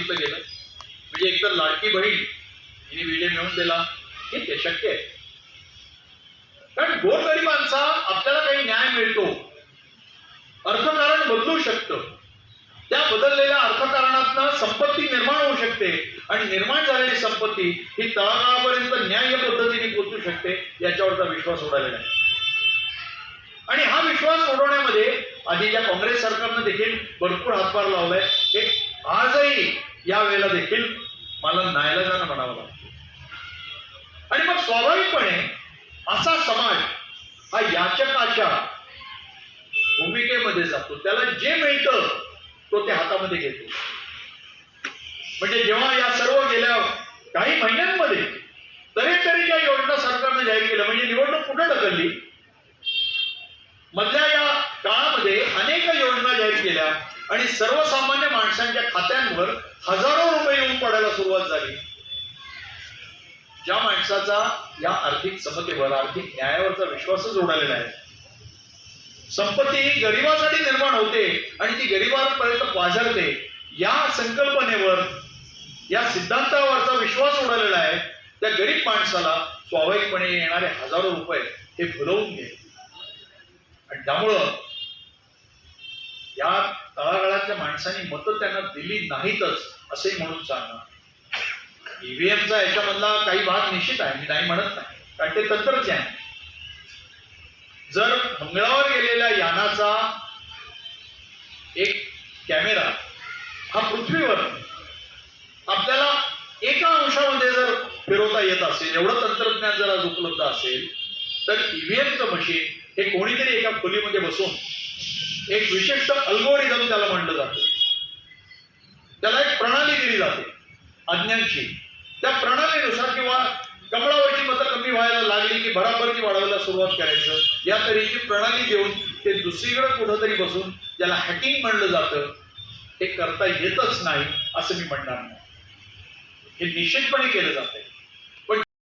सांगितलं गेलं. म्हणजे एकतर लाडकी बहीण हिने विजय मिळवून दिला हे ते शक्य आहे. कारण गोरगरिबांचा आपल्याला काही न्याय मिळतो. अर्थकारण बदलू शकतं. त्या बदललेल्या अर्थकारणातनं संपत्ती निर्माण होऊ शकते आणि निर्माण झालेली संपत्ती ही तळागाळापर्यंत न्याय्य पद्धतीने पोचू शकते याच्यावरचा विश्वास उडालेला आहे. आणि हा विश्वास उडवण्यामध्ये आधीच्या काँग्रेस सरकारनं देखील भरपूर हातभार लावलाय हे आजही या वेळेला देखील मला नायलाजानं म्हणावं लागतं. आणि मग स्वाभाविकपणे असा समाज हा याचकाच्या भूमिकेमध्ये जातो. त्याला जे मिळतं तो ते हातामध्ये घेतो. म्हणजे जेव्हा या सर्व गेल्या काही महिन्यांमध्ये तरी त्या योजना सरकारनं जाहीर केल्या म्हणजे निवडणूक कुठं ढकलली मधल्या या काळामध्ये अनेक योजना जाहीर केल्या. आणि सर्वसामान्य माणसांच्या खात्यांवर हजारो रुपये येऊन पडायला सुरुवात झाली. ज्या माणसाचा या आर्थिक समतेवर आर्थिक न्यायावरचा विश्वासच उडालेला आहे. संपत्ती ही गरिबासाठी निर्माण होते आणि ती गरिबांपर्यंत पाझरते. या संकल्पनेवर या सिद्धांतावरचा विश्वास उडालेला आहे. त्या गरीब माणसाला स्वाभाविकपणे येणारे हजारो रुपये हे फुलवून घे. आणि त्यामुळं या तळागाळातल्या माणसांनी मतं त्यांना दिली नाहीतच असे म्हणून सांगणं ईव्हीएमचा याच्यामधला काही भाग निश्चित आहे मी नाही म्हणत नाही. कारण ते तंत्रज्ञान जर मंगळावर गेलेल्या यानाचा एक कॅमेरा हा पृथ्वीवर आपल्याला एका अंशामध्ये जर फिरवता येत असेल एवढं तंत्रज्ञान जर आज उपलब्ध असेल तर ईव्हीएमचं मशीन हे कोणीतरी एका खोलीमध्ये बसून एक विशिष्ट अल्गोरिदम त्याला म्हणलं जातं. त्याला एक प्रणाली दिली जाते अज्ञांची त्या प्रणालीनुसार किंवा कमळावरची मतं कमी व्हायला लागली की भराभरची वाढवायला सुरुवात करायचं. या तऱ्हेची प्रणाली घेऊन ते दुसरीकडे कुठंतरी बसून ज्याला हॅकिंग म्हणलं जातं हे करता येतच नाही असं मी म्हणणार नाही. हे निश्चितपणे केलं जातंय.